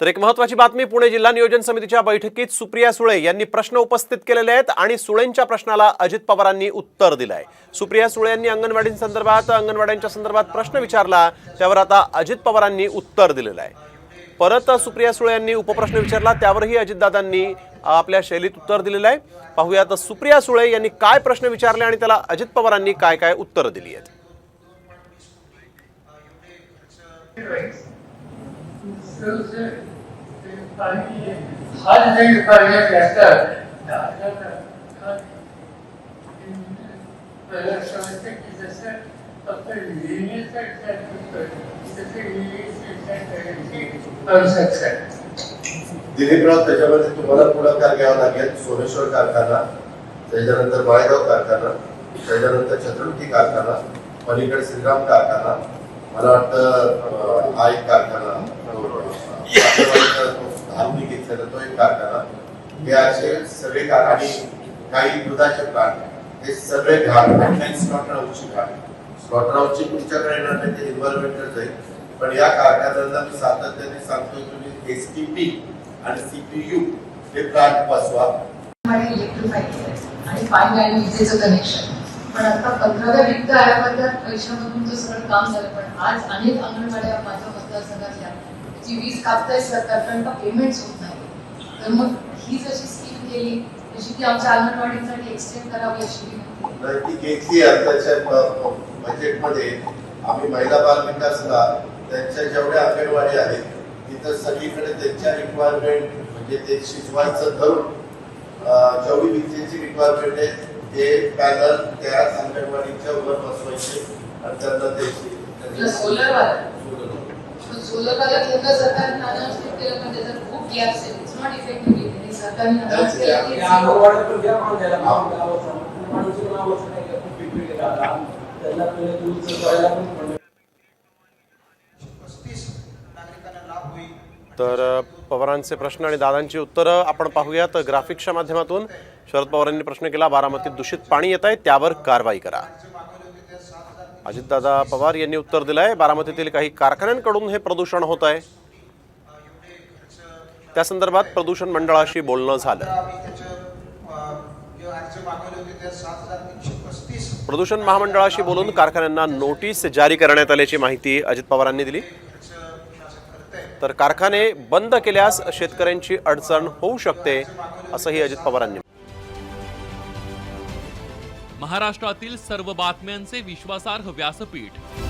तर एक महत्वाची बातमी पुणे जिल्हा नियोजन समितीच्या बैठकीत सुप्रिया सुळे यांनी प्रश्न उपस्थित केलेले आहेत आणि सुळेंच्या प्रश्नाला अजित पवारांनी उत्तर दिलंय. सुप्रिया सुळे यांनी अंगणवाडींसंदर्भात अंगणवाड्यांच्या संदर्भात प्रश्न विचारला त्यावर आता अजित पवारांनी उत्तर दिलेलं आहे. परत सुप्रिया सुळे यांनी उपप्रश्न विचारला त्यावरही अजितदादांनी आपल्या शैलीत उत्तर दिलेलं आहे. पाहूयात सुप्रिया सुळे यांनी काय प्रश्न विचारले आणि त्याला अजित पवारांनी काय काय उत्तरं दिली आहेत. से पानी हर जगह पानी कहता है पहले समझते कि जैसे से जैसे त्याच्यामध्ये तुम्हाला लागेल. सोमेश्वर कारखाना, त्याच्यानंतर बाळेगाव कारखाना, त्याच्यानंतर छत्रपती कारखाना, पलीकडे श्रीराम कारखाना. मला वाटतं अं, हा एक कारखाना हे असे सगळे घाट आणि काही दुधाचे प्लांट हे सगळे घाट काही स्लॉटर हाऊसची घाट स्लॉटर हाऊसची तुमच्याकडे येणार नाही ते इन्व्हायरमेंटल आहे. पण या कारखान्यांना मी सातत्याने सांगतोय तुम्ही एस टी पी आणि सी पी यू हे प्लांट बसवा आणि पाईप आणि विजेचं कनेक्शन पण आता पंधराव्या वित्त आयोगाच्या पैशामधून ते सगळं काम झालं पण आज अनेक अंगणवाड्या माझ्या मतदारसंघातल्या जी वीज कापताय सरकार कारण का होत नाही. तर मग ही जशी स्कीम केली तशी ती आमच्या अंगणवाडीसाठी एक्सटेंड करावी अशी विनंती आहे. तर ती घेतली आताच्या ब- बजेटमध्ये आम्ही महिला बाल विकासला त्यांच्या जेवढ्या अंगणवाडी आहेत तिथं सगळीकडे त्यांच्या रिक्वायरमेंट म्हणजे ते शिजवायचं धरून जेवढी विजेची रिक्वायरमेंट आहे ते पॅनल त्या अंगणवाडीच्या वर बसवायचे आणि त्यांना द्यायचे. सोलर वाला. सोलर वाला केलं पण त्याचा खूप गॅप्स आहे पण माणसाला माणूस नाही का खूप वेगवेगळे त्यांना पहिले दूरचं करायला पण पडलं तर पवारांचे प्रश्न आणि दादांची उत्तरं आपण पाहूयात. ग्राफिक्सच्या माध्यमातून शरद पवारांनी प्रश्न केला बारामतीत दूषित पाणी येत आहे त्यावर कारवाई करा. अजितदादा पवार यांनी उत्तर दिलं आहे बारामतीतील काही कारखान्यांकडून हे प्रदूषण होत आहे. त्या संदर्भात प्रदूषण मंडळाशी बोलणं झालं. प्रदूषण महामंडळाशी बोलून कारखान्यांना नोटीस जारी करण्यात आल्याची माहिती अजित पवारांनी दिली. तर कारखाने बंद केल्यास शेतकऱ्यांची अडचण होऊ शकते असंही अजित पवारांनी महाराष्ट्रातील सर्व बातम्यांचे विश्वासार्ह व्यासपीठ